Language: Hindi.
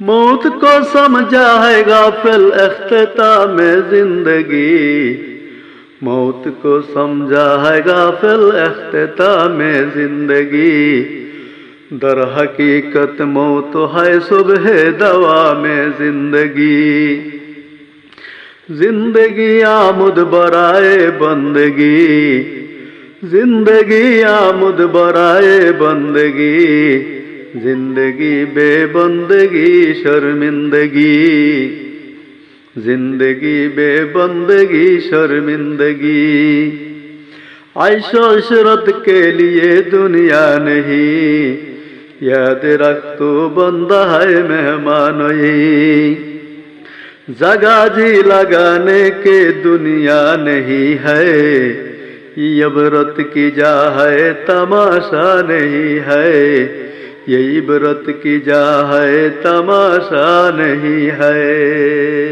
मौत को समझा है गाफिल में ज़िंदगी। मौत को समझा है गाफिल में ज़िंदगी। दर हकीकत मौत है सुबह दवा में ज़िंदगी। ज़िंदगी आमुद बराए बंदगी। ज़िंदगी आमुद बराए बंदगी। ज़िंदगी बेबंदगी, शर्मिंदगी। ज़िंदगी बेबंदगी, शर्मिंदगी। आयशो इशरत के लिए दुनिया नहीं, याद रख तो बंदा है मेहमान जगा जी लगाने के दुनिया नहीं है, ये व्रत की जा है, तमाशा नहीं है। यही व्रत की जा है तमाशा नहीं है।